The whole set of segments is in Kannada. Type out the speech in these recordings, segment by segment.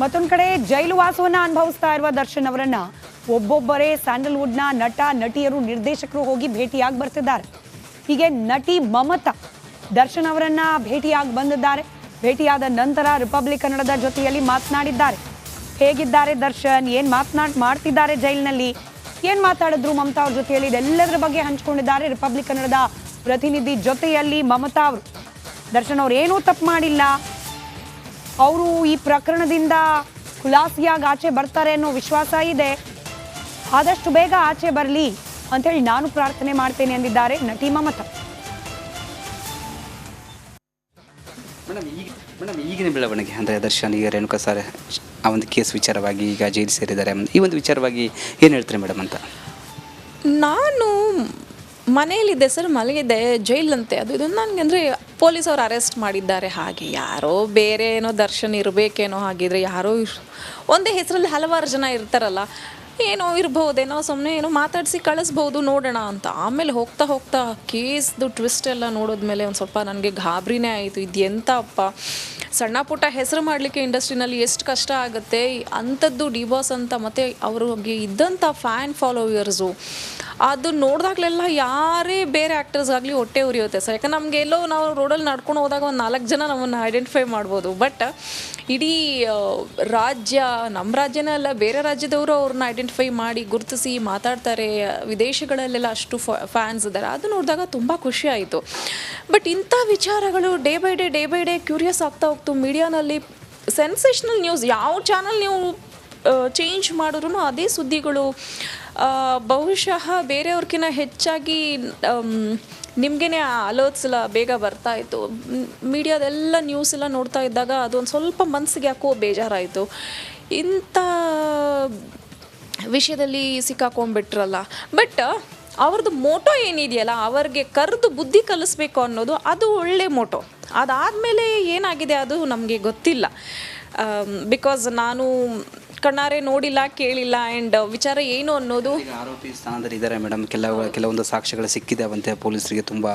ಮತ್ತೊಂದ್ ಕಡೆ ಜೈಲು ವಾಸವನ್ನ ಅನುಭವಿಸ್ತಾ ಇರುವ ದರ್ಶನ್ ಅವರನ್ನ ಒಬ್ಬೊಬ್ಬರೇ ಸ್ಯಾಂಡಲ್ವುಡ್ನ ನಟ, ನಟಿಯರು, ನಿರ್ದೇಶಕರು ಹೋಗಿ ಭೇಟಿಯಾಗಿ ಬರ್ತಿದ್ದಾರೆ. ಹೀಗೆ ನಟಿ ಮಮತಾ ದರ್ಶನ್ ಅವರನ್ನ ಭೇಟಿಯಾಗಿ ಬಂದಿದ್ದಾರೆ. ಭೇಟಿಯಾದ ನಂತರ ರಿಪಬ್ಲಿಕ್ ಕನ್ನಡದ ಜೊತೆಯಲ್ಲಿ ಮಾತನಾಡಿದ್ದಾರೆ. ಹೇಗಿದ್ದಾರೆ ದರ್ಶನ್? ಏನ್ ಮಾತನಾಡ್ ಮಾಡ್ತಿದ್ದಾರೆ ಜೈಲಿನಲ್ಲಿ? ಏನ್ ಮಾತಾಡಿದ್ರು ಮಮತಾ ಅವ್ರ ಜೊತೆಯಲ್ಲಿ? ಇದೆಲ್ಲದರ ಬಗ್ಗೆ ಹಂಚ್ಕೊಂಡಿದ್ದಾರೆ ರಿಪಬ್ಲಿಕ್ ಕನ್ನಡದ ಪ್ರತಿನಿಧಿ ಜೊತೆಯಲ್ಲಿ ಮಮತಾ ಅವರು. ದರ್ಶನ್ ಅವ್ರು ಏನೂ ತಪ್ಪು ಮಾಡಿಲ್ಲ. ಅವರು ಈ ಪ್ರಕರಣದಿಂದ ಖುಲಾಸಿಯಾಗಿ ಆಚೆ ಬರ್ತಾರೆ ಅನ್ನೋ ವಿಶ್ವಾಸ ಇದೆ. ಆದಷ್ಟು ಬೇಗ ಆಚೆ ಬರಲಿ ಅಂತೇಳಿ ನಾನು ಪ್ರಾರ್ಥನೆ ಮಾಡ್ತೇನೆ ಎಂದಿದ್ದಾರೆ ನಟಿ ಮಮತಾ. ಮೇಡಮ್ ಈಗ ಮೇಡಮ್ ಈಗಿನ ಬೆಳವಣಿಗೆ ಅಂದರೆ ದರ್ಶನ್ ಈಗ ರೇಣುಕಾ ಸರ್ ಆ ಒಂದು ಕೇಸ್ ವಿಚಾರವಾಗಿ ಈಗ ಜೈಲು ಸೇರಿದ್ದಾರೆ. ಈ ಒಂದು ವಿಚಾರವಾಗಿ ಏನು ಹೇಳ್ತಾರೆ ಮೇಡಮ್ ಅಂತ? ನಾನು ಮನೆಯಲ್ಲಿದ್ದೆ ಸರ್ ಮಲಗಿದ್ದೆ ಜೈಲಂತೆ. ಅದು ಇದು ನನಗೆ ಅಂದರೆ ಪೊಲೀಸ್ ಅವ್ರು ಅರೆಸ್ಟ್ ಮಾಡಿದ್ದಾರೆ ಹಾಗೆ. ಯಾರೋ ಬೇರೆ ಏನೋ ದರ್ಶನ್ ಇರಬೇಕೇನೋ ಹಾಗಿದ್ರೆ ಯಾರೋ ಒಂದೇ ಹೆಸರಲ್ಲಿ ಹಲವಾರು ಜನ ಇರ್ತಾರಲ್ಲ, ಏನೋ ಇರ್ಬೋದೇನೋ ಸುಮ್ಮನೆ ಏನೋ ಮಾತಾಡಿಸಿ ಕಳಿಸ್ಬೋದು ನೋಡೋಣ ಅಂತ. ಆಮೇಲೆ ಹೋಗ್ತಾ ಹೋಗ್ತಾ ಕೇಸ್ದು ಟ್ವಿಸ್ಟ್ ಎಲ್ಲ ನೋಡಿದ್ಮೇಲೆ ಒಂದು ಸ್ವಲ್ಪ ನನಗೆ ಗಾಬರಿನೇ ಆಯಿತು. ಇದು ಎಂತ ಅಪ್ಪ ಸಣ್ಣ ಪುಟ್ಟ ಹೆಸರು ಮಾಡಲಿಕ್ಕೆ ಇಂಡಸ್ಟ್ರಿನಲ್ಲಿ ಎಷ್ಟು ಕಷ್ಟ ಆಗುತ್ತೆ? ಅಂಥದ್ದು ಡಿವಾಸ್ ಅಂತ ಮತ್ತು ಅವ್ರಿಗೆ ಇದ್ದಂಥ ಫ್ಯಾನ್ ಫಾಲೋವರ್ಸು ಅದು ನೋಡಿದಾಗಲೆಲ್ಲ ಯಾರೇ ಬೇರೆ ಆ್ಯಕ್ಟರ್ಸ್ ಆಗಲಿ ಹೊಟ್ಟೆ ಉರಿಯುತ್ತೆ ಸರ್ ಯಾಕಂದ್ರೆ ನಮಗೆ ಎಲ್ಲೋ ನಾವು ರೋಡಲ್ಲಿ ನಡ್ಕೊಂಡು ಹೋದಾಗ ಒಂದು ನಾಲ್ಕು ಜನ ನಮ್ಮನ್ನು ಐಡೆಂಟಿಫೈ ಮಾಡ್ಬೋದು. ಬಟ್ ಇಡೀ ರಾಜ್ಯ ನಮ್ಮ ರಾಜ್ಯನೇ ಅಲ್ಲ, ಬೇರೆ ರಾಜ್ಯದವರು ಅವ್ರನ್ನ ಐಡೆಂಟಿಫೈ ಮಾಡಿ ಗುರುತಿಸಿ ಮಾತಾಡ್ತಾರೆ. ವಿದೇಶಗಳಲ್ಲೆಲ್ಲ ಅಷ್ಟು ಫ್ಯಾನ್ಸ್ ಇದ್ದಾರೆ ಅದು ನೋಡಿದಾಗ ತುಂಬ ಖುಷಿ ಆಯಿತು. ಬಟ್ ಇಂಥ ವಿಚಾರಗಳು day by day day by day curious ಆಗ್ತಾ ಹೋಗ್ತು. ಮೀಡಿಯಾನಲ್ಲಿ ಸೆನ್ಸೇಷನಲ್ ನ್ಯೂಸ್ ಯಾವ ಚಾನಲ್ ನೀವು ಚೇಂಜ್ ಮಾಡಿದ್ರು ಅದೇ ಸುದ್ದಿಗಳು. ಬಹುಶಃ ಬೇರೆಯವ್ರಿಗಿನ್ನ ಹೆಚ್ಚಾಗಿ ನಿಮಗೇನೆ ಅಲರ್ಟ್ಸ್ ಎಲ್ಲ ಬೇಗ ಬರ್ತಾ ಇತ್ತು. ಮೀಡಿಯಾದೆಲ್ಲ ನ್ಯೂಸ್ ಎಲ್ಲ ನೋಡ್ತಾ ಇದ್ದಾಗ ಅದೊಂದು ಸ್ವಲ್ಪ ಮನಸ್ಸಿಗೆ ಯಾಕೋ ಬೇಜಾರಾಯಿತು. ಇಂಥ ವಿಷಯದಲ್ಲಿ ಸಿಕ್ಕಾಕೊಂಡ್ಬಿಟ್ರಲ್ಲ. ಬಟ್ ಅವ್ರದ್ದು ಮೋಟೋ ಏನಿದೆಯಲ್ಲ, ಅವ್ರಿಗೆ ಕರೆದು ಬುದ್ಧಿ ಕಲಿಸ್ಬೇಕು ಅನ್ನೋದು ಅದು ಒಳ್ಳೆ ಮೋಟೋ. ಅದಾದಮೇಲೆ ಏನಾಗಿದೆ ಅದು ನಮಗೆ ಗೊತ್ತಿಲ್ಲ. ಬಿಕಾಸ್ ನಾನು ಕಣ್ಣಾರೆ ನೋಡಿಲ್ಲ ಕೇಳಿಲ್ಲ ಆ್ಯಂಡ್ ವಿಚಾರ ಏನು ಅನ್ನೋದು? ಈಗ ಆರೋಪಿ ಸ್ಥಾನದಲ್ಲಿ ಇದ್ದಾರೆ ಮೇಡಮ್. ಕೆಲವು ಕೆಲವೊಂದು ಸಾಕ್ಷ್ಯಗಳು ಸಿಕ್ಕಿದಾವಂತೆ ಪೊಲೀಸರಿಗೆ ತುಂಬಾ.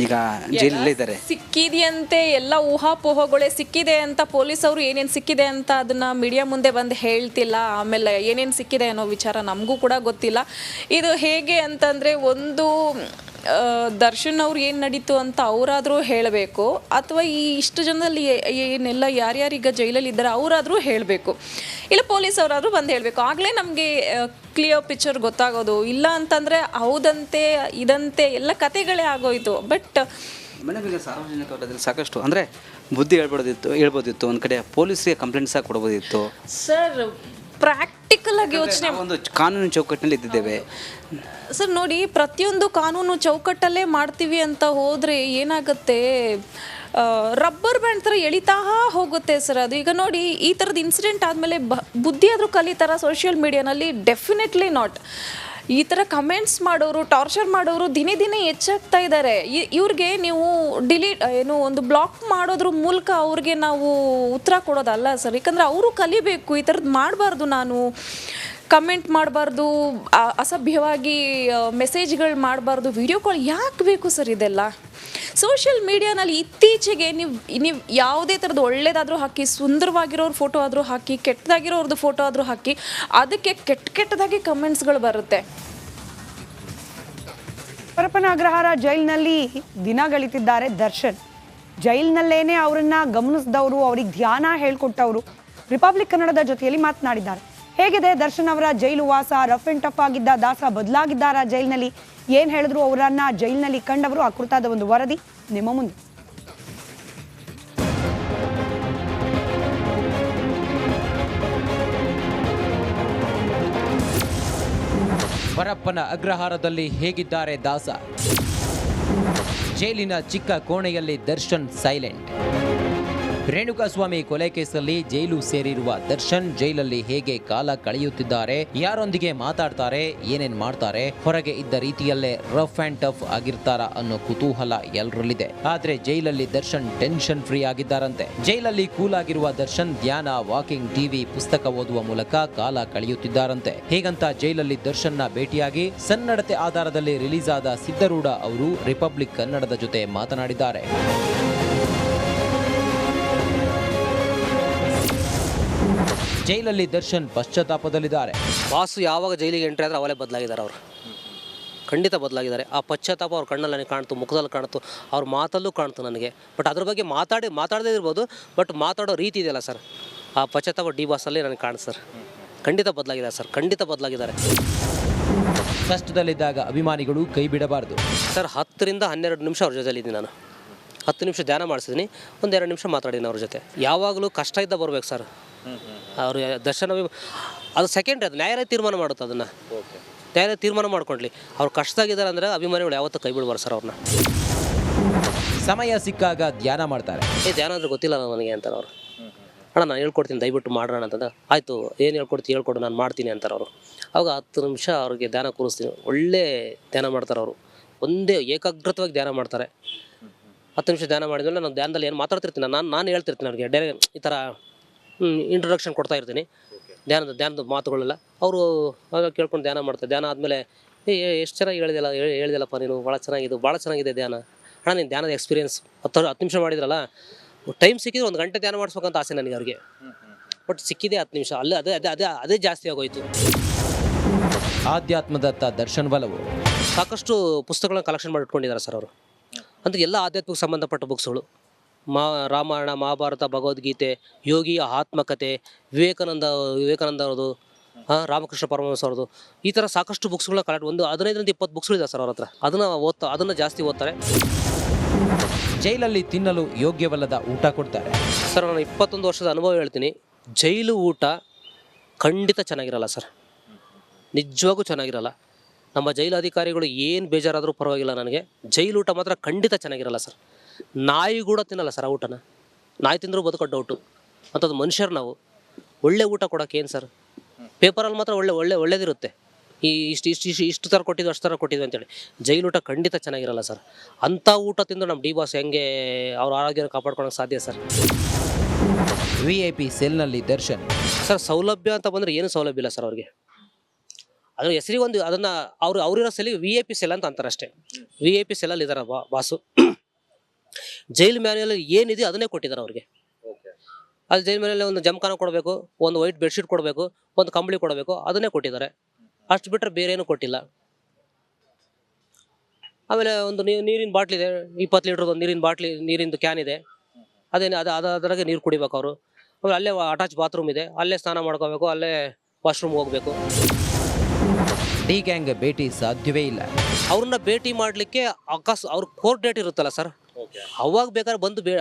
ಈಗ ಜೈಲಲ್ಲೇ ಇದ್ದಾರೆ. ಸಿಕ್ಕಿದೆಯಂತೆ ಎಲ್ಲ ಊಹಾಪೋಹಗಳೇ ಸಿಕ್ಕಿದೆ ಅಂತ ಪೊಲೀಸ್ ಅವರು ಏನೇನು ಸಿಕ್ಕಿದೆ ಅಂತ ಅದನ್ನ ಮೀಡಿಯಾ ಮುಂದೆ ಬಂದು ಹೇಳ್ತಿಲ್ಲ. ಆಮೇಲೆ ಏನೇನು ಸಿಕ್ಕಿದೆ ಅನ್ನೋ ವಿಚಾರ ನಮಗೂ ಕೂಡ ಗೊತ್ತಿಲ್ಲ. ಇದು ಹೇಗೆ ಅಂತಂದರೆ ಒಂದು ದರ್ಶನ್ ಅವ್ರು ಏನು ನಡೀತು ಅಂತ ಅವರಾದರೂ ಹೇಳಬೇಕು. ಅಥವಾ ಈ ಇಷ್ಟು ಜನದಲ್ಲಿ ಏನೆಲ್ಲ ಯಾರ್ಯಾರೀಗ ಜೈಲಲ್ಲಿ ಇದ್ದಾರೆ ಅವರಾದರೂ ಹೇಳಬೇಕು. ಇಲ್ಲ ಪೊಲೀಸ್ ಅವರಾದರೂ ಬಂದು ಹೇಳಬೇಕು. ಆಗಲೇ ನಮಗೆ ಕ್ಲಿಯರ್ ಪಿಕ್ಚರ್ ಗೊತ್ತಾಗೋದು. ಇಲ್ಲ ಅಂತಂದರೆ ಹೌದಂತೆ ಇದಂತೆ ಎಲ್ಲ ಕತೆಗಳೇ ಆಗೋಯಿತು. ಬಟ್ ಮೇಡಮ್ ಈಗ ಸಾರ್ವಜನಿಕ ವಲಯದಲ್ಲಿ ಸಾಕಷ್ಟು ಅಂದರೆ ಬುದ್ಧಿ ಹೇಳ್ಬೋದಿತ್ತು ಹೇಳ್ಬೋದಿತ್ತು ಒಂದು ಕಡೆ ಪೊಲೀಸ್ಗೆ ಕಂಪ್ಲೇಂಟ್ ಸಹ ಕೊಡ್ಬೋದಿತ್ತು ಸರ್ ಪ್ರಾಕ್ಟಿಕಲ್ ಆಗಿ ಯೋಚನೆ ಒಂದು ಕಾನೂನು ಚೌಕಟ್ಟಿನಲ್ಲಿ ಇದ್ದಿದ್ದೇವೆ. ಸರ್ ನೋಡಿ ಪ್ರತಿಯೊಂದು ಕಾನೂನು ಚೌಕಟ್ಟಲ್ಲೇ ಮಾಡ್ತೀವಿ ಅಂತ ಹೋದರೆ ಏನಾಗುತ್ತೆ? ರಬ್ಬರ್ ಬ್ಯಾಂಡ್ ಥರ ಎಳಿತಾ ಹೋಗುತ್ತೆ ಸರ್ ಅದು. ಈಗ ನೋಡಿ ಈ ಥರದ ಇನ್ಸಿಡೆಂಟ್ ಆದಮೇಲೆ ಬ ಬುದ್ಧಿ ಆದರೂ ಕಲಿತಾರ ಸೋಷಿಯಲ್ ಮೀಡಿಯಾನಲ್ಲಿ ಡೆಫಿನೆಟ್ಲಿ ನಾಟ್ ಈ ಥರ ಕಮೆಂಟ್ಸ್ ಮಾಡೋರು ಟಾರ್ಚರ್ ಮಾಡೋರು ದಿನೇ ದಿನೇ ಹೆಚ್ಚಾಗ್ತಾ ಇದ್ದಾರೆ ಇವ್ರಿಗೆ ನೀವು ಡಿಲೀಟ್ ಏನು ಒಂದು ಬ್ಲಾಕ್ ಮಾಡೋದ್ರ ಮೂಲಕ ಅವ್ರಿಗೆ ನಾವು ಉತ್ತರ ಕೊಡೋದಲ್ಲ ಸರ್ ಯಾಕಂದರೆ ಅವರು ಕಲಿಬೇಕು, ಈ ಥರದ್ದು ಮಾಡಬಾರ್ದು ನಾನು. ಕಮೆಂಟ್ ಮಾಡಬಾರ್ದು ಅಸಭ್ಯವಾಗಿ ಮೆಸೇಜ್ಗಳು ಮಾಡಬಾರ್ದು ವಿಡಿಯೋ ಕಾಲ್ ಯಾಕೆ ಬೇಕು ಸರ್ ಇದೆಲ್ಲ? ಸೋಷಿಯಲ್ ಮೀಡಿಯಾನಲ್ಲಿ ಇತ್ತೀಚೆಗೆ ನೀವು ನೀವು ಯಾವುದೇ ಥರದ ಒಳ್ಳೇದಾದರೂ ಹಾಕಿ, ಸುಂದರವಾಗಿರೋರ ಫೋಟೋ ಆದರೂ ಹಾಕಿ, ಕೆಟ್ಟದಾಗಿರೋರ್ದು ಫೋಟೋ ಆದರೂ ಹಾಕಿ, ಅದಕ್ಕೆ ಕೆಟ್ಟ ಕೆಟ್ಟದಾಗಿ ಕಮೆಂಟ್ಸ್ಗಳು ಬರುತ್ತೆ. ಪರಪ್ಪನ ಅಗ್ರಹಾರ ಜೈಲಿನಲ್ಲಿ ದಿನ ಗಳಿತಿದ್ದಾರೆ ದರ್ಶನ್. ಜೈಲಿನಲ್ಲೇನೆ ಅವರನ್ನ ಗಮನಿಸಿದವರು, ಅವ್ರಿಗೆ ಧ್ಯಾನ ಹೇಳ್ಕೊಟ್ಟವರು. ರಿಪಬ್ಲಿಕ್ ಕನ್ನಡದ ಜೊತೆಯಲ್ಲಿ ಮಾತನಾಡಿದ್ದಾರೆ. ಹೇಗಿದೆ ದರ್ಶನ್ ಅವರ ಜೈಲು ವಾಸ? ರಫ್ ಅಂಡ್ ಟಫ್ ಆಗಿದ್ದ ದಾಸ ಬದಲಾಗಿದ್ದಾರ ಜೈಲಿನಲ್ಲಿ? ಏನ್ ಹೇಳಿದ್ರು ಅವರನ್ನ ಜೈಲಿನಲ್ಲಿ ಕಂಡವರು? ಆ ಕುರಿತಾದ ಒಂದು ವರದಿ ನಿಮ್ಮ ಮುಂದೆ. ಪರಪ್ಪನ ಅಗ್ರಹಾರದಲ್ಲಿ ಹೇಗಿದ್ದಾರೆ ದಾಸ? ಜೈಲಿನ ಚಿಕ್ಕ ಕೋಣೆಯಲ್ಲಿ ದರ್ಶನ್ ಸೈಲೆಂಟ್. ರೇಣುಕಾಸ್ವಾಮಿ ಕೊಲೆ ಕೇಸಲ್ಲಿ ಜೈಲು ಸೇರಿರುವ ದರ್ಶನ್ ಜೈಲಲ್ಲಿ ಹೇಗೆ ಕಾಲ ಕಳೆಯುತ್ತಿದ್ದಾರೆ, ಯಾರೊಂದಿಗೆ ಮಾತಾಡ್ತಾರೆ, ಏನೇನ್ ಮಾಡ್ತಾರೆ, ಹೊರಗೆ ಇದ್ದ ರೀತಿಯಲ್ಲೇ ರಫ್ ಅಂಡ್ ಟಫ್ ಆಗಿರ್ತಾರ ಅನ್ನೋ ಕುತೂಹಲ ಎಲ್ಲರಲ್ಲಿದೆ ಆದ್ರೆ ಜೈಲಲ್ಲಿ ದರ್ಶನ್ ಟೆನ್ಷನ್ ಫ್ರೀ ಆಗಿದ್ದಾರಂತೆ. ಜೈಲಲ್ಲಿ ಕೂಲ್ ಆಗಿರುವ ದರ್ಶನ್ ಧ್ಯಾನ, ವಾಕಿಂಗ್, ಟಿವಿ, ಪುಸ್ತಕ ಓದುವ ಮೂಲಕ ಕಾಲ ಕಳೆಯುತ್ತಿದ್ದಾರಂತೆ. ಹೇಗಂತ ಜೈಲಲ್ಲಿ ದರ್ಶನ್ನ ಭೇಟಿಯಾಗಿ ಸನ್ನಡತೆ ಆಧಾರದಲ್ಲಿ ರಿಲೀಸ್ ಆದ ಸಿದ್ದರೂಢ ಅವರು ರಿಪಬ್ಲಿಕ್ ಕನ್ನಡದ ಜೊತೆ ಮಾತನಾಡಿದ್ದಾರೆ. ಜೈಲಲ್ಲಿ ದರ್ಶನ್ ಪಶ್ಚಾತ್ತಾಪದಲ್ಲಿದ್ದಾರೆ. ಬಾಸು ಯಾವಾಗ ಜೈಲಿಗೆ ಎಂಟ್ರಿ ಆದರೆ ಅವಲೇ ಬದಲಾಗಿದ್ದಾರೆ ಅವರು. ಖಂಡಿತ ಬದಲಾಗಿದ್ದಾರೆ. ಆ ಪಶ್ಚಾತ್ತಾಪ ಅವ್ರ ಕಣ್ಣಲ್ಲಿ ನನಗೆ ಕಾಣ್ತು ಮುಖದಲ್ಲಿ ಕಾಣ್ತು ಅವ್ರ ಮಾತಲ್ಲೂ ಕಾಣ್ತು ನನಗೆ. ಬಟ್ ಅದ್ರ ಬಗ್ಗೆ ಮಾತಾಡಿ ಮಾತಾಡದೇ ಇರ್ಬೋದು ಬಟ್ ಮಾತಾಡೋ ರೀತಿ ಇದೆಯಲ್ಲ ಸರ್? ಆ ಪಶ್ಚಾತ್ತಾಪ ಡಿ ಬಾಸಲ್ಲಿ ನನಗೆ ಕಾಣುತ್ತೆ ಸರ್. ಖಂಡಿತ ಬದಲಾಗಿದ್ದಾರೆ ಸರ್ ಖಂಡಿತ ಬದಲಾಗಿದ್ದಾರೆ. ಕಷ್ಟದಲ್ಲಿದ್ದಾಗ ಅಭಿಮಾನಿಗಳು ಕೈ ಬಿಡಬಾರದು. ಸರ್ ಹತ್ತರಿಂದ ಹನ್ನೆರಡು ನಿಮಿಷ ಅವ್ರ ಜೊತೆಲಿದ್ದೀನಿ ನಾನು. ಹತ್ತು ನಿಮಿಷ ಧ್ಯಾನ ಮಾಡಿಸಿದ್ದೀನಿ ಒಂದೆರಡು ನಿಮಿಷ ಮಾತಾಡಿದ್ದೀನಿ ಅವ್ರ ಜೊತೆ. ಯಾವಾಗಲೂ ಕಷ್ಟ ಇದ್ದ ಬರ್ಬೇಕು ಸರ್. ಅವರು ದರ್ಶನ ಅದು ಸೆಕೆಂಡ್ ಅದು. ನ್ಯಾಯಾಲಯ ತೀರ್ಮಾನ ಮಾಡುತ್ತೆ ಅದನ್ನು. ನ್ಯಾಯಾಲಯ ತೀರ್ಮಾನ ಮಾಡ್ಕೊಂಡ್ಲಿ. ಅವ್ರು ಕಷ್ಟದಾಗಿದ್ದಾರೆ ಅಂದರೆ ಅಭಿಮಾನಿಗಳು ಯಾವತ್ತೂ ಕೈ ಬಿಡ್ಬಾರ್ದು ಸರ್ ಅವ್ರನ್ನ. ಸಮಯ ಸಿಕ್ಕಾಗ ಧ್ಯಾನ ಮಾಡ್ತಾರೆ. ಏ ಧ್ಯಾನ ಅಂದ್ರೆ ಗೊತ್ತಿಲ್ಲ ನನಗೆ ಅಂತಾರೆ ಅವರು. ಅಣ್ಣ ನಾನು ಹೇಳ್ಕೊಡ್ತೀನಿ ದಯವಿಟ್ಟು ಮಾಡೋಣ ಅಂತಂದ್ರೆ ಆಯಿತು ಏನು ಹೇಳ್ಕೊಡ್ತೀನಿ ಹೇಳ್ಕೊಡು ನಾನು ಮಾಡ್ತೀನಿ ಅಂತಾರೆ ಅವರು. ಅವಾಗ ಹತ್ತು ನಿಮಿಷ ಅವ್ರಿಗೆ ಧ್ಯಾನ ಕೂರಿಸ್ತೀನಿ. ಒಳ್ಳೆ ಧ್ಯಾನ ಮಾಡ್ತಾರೆ ಅವರು. ಒಂದೇ ಏಕಾಗ್ರತವಾಗಿ ಧ್ಯಾನ ಮಾಡ್ತಾರೆ. ಹತ್ತು ನಿಮಿಷ ಧ್ಯಾನ ಮಾಡಿದ್ಮೇಲೆ ನಾನು ಧ್ಯಾನದಲ್ಲಿ ಏನು ಮಾತಾಡ್ತಿರ್ತೀನಿ ನಾನು ನಾನು ಹೇಳ್ತಿರ್ತೀನಿ ಅವ್ರಿಗೆ. ಡೈರೆಕ್ಟ್ ಈ ಥರ ಇಂಟ್ರೊಡಕ್ಷನ್ ಕೊಡ್ತಾ ಇರ್ತೀನಿ. ಧ್ಯಾನದ ಧ್ಯಾನದ ಮಾತುಗಳೆಲ್ಲ. ಅವರು ಆಗ ಕೇಳ್ಕೊಂಡು ಧ್ಯಾನ ಮಾಡ್ತಾರೆ. ಧ್ಯಾನ ಆದಮೇಲೆ ಏ ಎಷ್ಟು ಚೆನ್ನಾಗಿ ಹೇಳಿದೆಲ್ಲ ಹೇಳಿದೆಲ್ಲಪ್ಪ ನೀನು ಭಾಳ ಚೆನ್ನಾಗಿದೆ ಭಾಳ ಚೆನ್ನಾಗಿದೆ ಧ್ಯಾನ. ಅಣ್ಣ ನೀನು ಧ್ಯಾನದ ಎಕ್ಸ್ಪೀರಿಯನ್ಸ್ ಹತ್ತು ಹತ್ತು ನಿಮಿಷ ಮಾಡಿದ್ರಲ್ಲ ಟೈಮ್ ಸಿಕ್ಕಿದ್ರೆ ಒಂದು ಗಂಟೆ ಧ್ಯಾನ ಮಾಡಿಸ್ಬೇಕಂತ ಆಸೆ ನನಗೆ ಅವ್ರಿಗೆ. ಬಟ್ ಸಿಕ್ಕಿದೆ ಹತ್ತು ನಿಮಿಷ. ಅಲ್ಲೇ ಅದೇ ಅದೇ ಅದೇ ಅದೇ ಜಾಸ್ತಿ ಆಗೋಯ್ತು. ಆಧ್ಯಾತ್ಮದತ್ತ ದರ್ಶನ್ ಬಲವು. ಸಾಕಷ್ಟು ಪುಸ್ತಕಗಳನ್ನ ಕಲೆಕ್ಷನ್ ಮಾಡಿ ಇಟ್ಕೊಂಡಿದ್ದಾರೆ ಸರ್ ಅವರು. ಅಂದರೆ ಎಲ್ಲ ಆಧ್ಯಾತ್ಮಕ್ಕೆ ಸಂಬಂಧಪಟ್ಟ ಬುಕ್ಸ್ಗಳು ಮಾ ರಾಮಾಯಣ ಮಹಾಭಾರತ ಭಗವದ್ಗೀತೆ ಯೋಗಿಯ ಆತ್ಮಕತೆ ವಿವೇಕಾನಂದ ವಿವೇಕಾನಂದ ಅವ್ರದ್ದು ರಾಮಕೃಷ್ಣ ಪರಮಹಂಸ ಅವ್ರದ್ದು ಈ ಥರ ಸಾಕಷ್ಟು ಬುಕ್ಸ್ಗಳನ್ನ ಕಲೆಕ್ಟ್ ಒಂದು ಹದಿನೈದರಿಂದ ಇಪ್ಪತ್ತು ಬುಕ್ಸ್ಗಳಿದೆ ಸರ್ ಅವ್ರ ಹತ್ರ. ಅದನ್ನು ಓದ್ತಾ ಅದನ್ನು ಜಾಸ್ತಿ ಓದ್ತಾರೆ. ಜೈಲಲ್ಲಿ ತಿನ್ನಲು ಯೋಗ್ಯವಲ್ಲದ ಊಟ ಕೊಡ್ತಾರೆ. ಸರ್ ನಾನು ಇಪ್ಪತ್ತೊಂದು ವರ್ಷದ ಅನುಭವ ಹೇಳ್ತೀನಿ. ಜೈಲು ಊಟ ಖಂಡಿತ ಚೆನ್ನಾಗಿರಲ್ಲ ಸರ್. ನಿಜವಾಗೂ ಚೆನ್ನಾಗಿರಲ್ಲ. ನಮ್ಮ ಜೈಲು ಅಧಿಕಾರಿಗಳು ಏನು ಬೇಜಾರಾದರೂ ಪರವಾಗಿಲ್ಲ ನನಗೆ. ಜೈಲು ಊಟ ಮಾತ್ರ ಖಂಡಿತ ಚೆನ್ನಾಗಿರಲ್ಲ ಸರ್. ನಾಯಿ ಕೂಡ ತಿನ್ನಲ್ಲ ಸರ್ ಆ ಊಟನ. ನಾಯಿ ತಿಂದರೂ ಬದುಕೋ ಡೌಟು ಅಂಥದ್ದು ಮನುಷ್ಯರು ನಾವು ಒಳ್ಳೆ ಊಟ ಕೊಡೋಕೆ ಏನು ಸರ್? ಪೇಪರಲ್ಲಿ ಮಾತ್ರ ಒಳ್ಳೆ ಒಳ್ಳೆ ಒಳ್ಳೇದಿರುತ್ತೆ. ಈ ಇಷ್ಟು ಇಷ್ಟು ಇಷ್ಟು ಇಷ್ಟು ಥರ ಕೊಟ್ಟಿದ್ದು ಅಷ್ಟು ಥರ ಕೊಟ್ಟಿದ್ದು ಅಂತೇಳಿ. ಜೈಲು ಊಟ ಖಂಡಿತ ಚೆನ್ನಾಗಿರಲ್ಲ ಸರ್. ಅಂಥ ಊಟ ತಿಂದು ನಮ್ಮ ಡಿ ಬಾಸ್ ಹೆಂಗೆ ಅವ್ರ ಆರೋಗ್ಯನ ಕಾಪಾಡ್ಕೊಳಕ್ಕೆ ಸಾಧ್ಯ ಸರ್? ವಿ ಐ ಪಿ ಸೆಲ್ನಲ್ಲಿ ದರ್ಶನ್. ಸರ್ ಸೌಲಭ್ಯ ಅಂತ ಬಂದರೆ ಏನು ಸೌಲಭ್ಯ ಇಲ್ಲ ಸರ್ ಅವ್ರಿಗೆ. ಅದ್ರ ಹೆಸರಿಗೆ ಒಂದು ಅದನ್ನು ಅವರು ಅವರಿರೋ ಸೆಲ್ಲಿಗೆ ವಿ ಐ ಪಿ ಸೆಲ್ ಅಂತ ಅಂತಾರೆ ಅಷ್ಟೇ. ವಿ ಐ ಪಿ ಸೆಲ್ಲಲ್ಲಿ ಇದ್ದಾರೆ ಬಾ ಬಾಸು. ಜೈಲ್ ಮ್ಯಾನ್ಯಲ್ ಏನಿದೆ ಅದನ್ನೇ ಕೊಟ್ಟಿದ್ದಾರೆ ಅವ್ರಿಗೆ. ಅಲ್ಲಿ ಜೈಲ್ ಮ್ಯಾನ್ಯಲ್ ಒಂದು ಜಮಖಾನ ಕೊಡಬೇಕು ಒಂದು ವೈಟ್ ಬೆಡ್ಶೀಟ್ ಕೊಡಬೇಕು ಒಂದು ಕಂಬಳಿ ಕೊಡಬೇಕು ಅದನ್ನೇ ಕೊಟ್ಟಿದ್ದಾರೆ. ಅಷ್ಟು ಬಿಟ್ಟರೆ ಬೇರೆ ಏನು ಕೊಟ್ಟಿಲ್ಲ. ಆಮೇಲೆ ಒಂದು ನೀರಿನ ಬಾಟ್ಲಿ ಇದೆ ಇಪ್ಪತ್ತು ಲೀಟ್ರದ್ದು ಒಂದು ನೀರಿನ ಬಾಟ್ಲಿ ನೀರಿಂದು ಕ್ಯಾನ್ ಇದೆ. ಅದೇನು ಅದು ಅದು ಅದರಾಗೆ ನೀರು ಕುಡಿಬೇಕು ಅವರು. ಆಮೇಲೆ ಅಲ್ಲೇ ಅಟ್ಯಾಚ್ ಬಾತ್ರೂಮ್ ಇದೆ ಅಲ್ಲೇ ಸ್ನಾನ ಮಾಡ್ಕೋಬೇಕು ಅಲ್ಲೇ ವಾಶ್ರೂಮ್ ಹೋಗಬೇಕು. ಡಿ ಗ್ಯಾಂಗ್ ಭೇಟಿ ಸಾಧ್ಯವೇ ಇಲ್ಲ. ಅವ್ರನ್ನ ಭೇಟಿ ಮಾಡಲಿಕ್ಕೆ ಅಕಸ್ ಅವ್ರ ಕೋರ್ಟ್ ಡೇಟ್ ಇರುತ್ತಲ್ಲ ಸರ್? ಅವಾಗ ಬೇಕಾದ್ರೆ ಬಂದು ಬೇಡ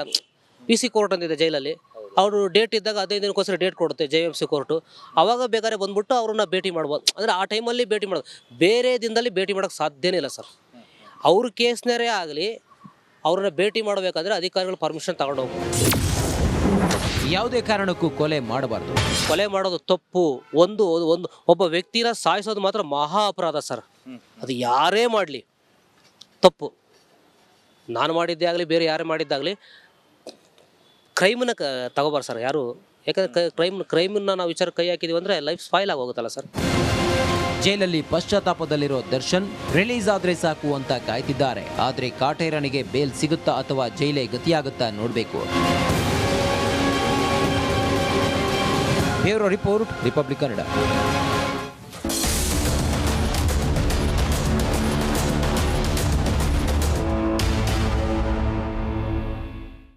ಪಿ ಸಿ ಕೋರ್ಟ್ ಅಂತಿದೆ ಜೈಲಲ್ಲಿ. ಅವರು ಡೇಟ್ ಇದ್ದಾಗ ಹದಿನೈದು ದಿನಕ್ಕೋಸ್ಕರ ಡೇಟ್ ಕೊಡುತ್ತೆ ಜೆ ಎಂ ಸಿ ಕೋರ್ಟು ಅವಾಗ ಬೇಕಾದ್ರೆ ಬಂದ್ಬಿಟ್ಟು ಅವ್ರನ್ನ ಭೇಟಿ ಮಾಡ್ಬೋದು. ಅಂದರೆ ಆ ಟೈಮಲ್ಲಿ ಭೇಟಿ ಮಾಡೋದು. ಬೇರೆ ದಿನದಲ್ಲಿ ಭೇಟಿ ಮಾಡೋಕೆ ಸಾಧ್ಯನೇ ಇಲ್ಲ ಸರ್. ಅವ್ರ ಕೇಸ್ನರೇ ಆಗಲಿ ಅವ್ರನ್ನ ಭೇಟಿ ಮಾಡಬೇಕಾದ್ರೆ ಅಧಿಕಾರಿಗಳು ಪರ್ಮಿಷನ್ ತಗೊಂಡು ಹೋಗ್ಬೋದು ಯಾವುದೇ ಕಾರಣಕ್ಕೂ ಕೊಲೆ ಮಾಡಬಾರ್ದು. ಕೊಲೆ ಮಾಡೋದು ತಪ್ಪು. ಒಂದು ಒಂದು ಒಬ್ಬ ವ್ಯಕ್ತಿನ ಸಾಯಿಸೋದು ಮಾತ್ರ ಮಹಾ ಅಪರಾಧ ಸರ್. ಅದು ಯಾರೇ ಮಾಡಲಿ. ತಪ್ಪು. ನಾನು ಮಾಡಿದ್ದೇ ಆಗಲಿ, ಬೇರೆ ಯಾರೇ ಮಾಡಿದ್ದಾಗಲಿ ಕ್ರೈಮನ್ನ ಕ ತಗೋಬಾರ್ದು ಸರ್ ಯಾರು. ಯಾಕಂದರೆ ಕ್ರೈಮ್ ಕ್ರೈಮನ್ನ ನಾವು ವಿಚಾರ ಕೈ ಹಾಕಿದ್ದೀವಿ ಅಂದರೆ ಲೈಫ್ ಸ್ಪಾಯ್ಲ್ ಆಗೋಗುತ್ತಲ್ಲ ಸರ್. ಜೈಲಲ್ಲಿ ಪಶ್ಚಾತ್ತಾಪದಲ್ಲಿರೋ ದರ್ಶನ್ ರಿಲೀಸ್ ಆದ್ರೆ ಸಾಕು ಅಂತ ಕಾಯ್ತಿದ್ದಾರೆ. ಆದರೆ ಕಾಟೇರನಿಗೆ ಬೇಲ್ ಸಿಗುತ್ತಾ ಅಥವಾ ಜೈಲೇ ಗತಿಯಾಗುತ್ತಾ ನೋಡಬೇಕು. Bureau report republic Kannada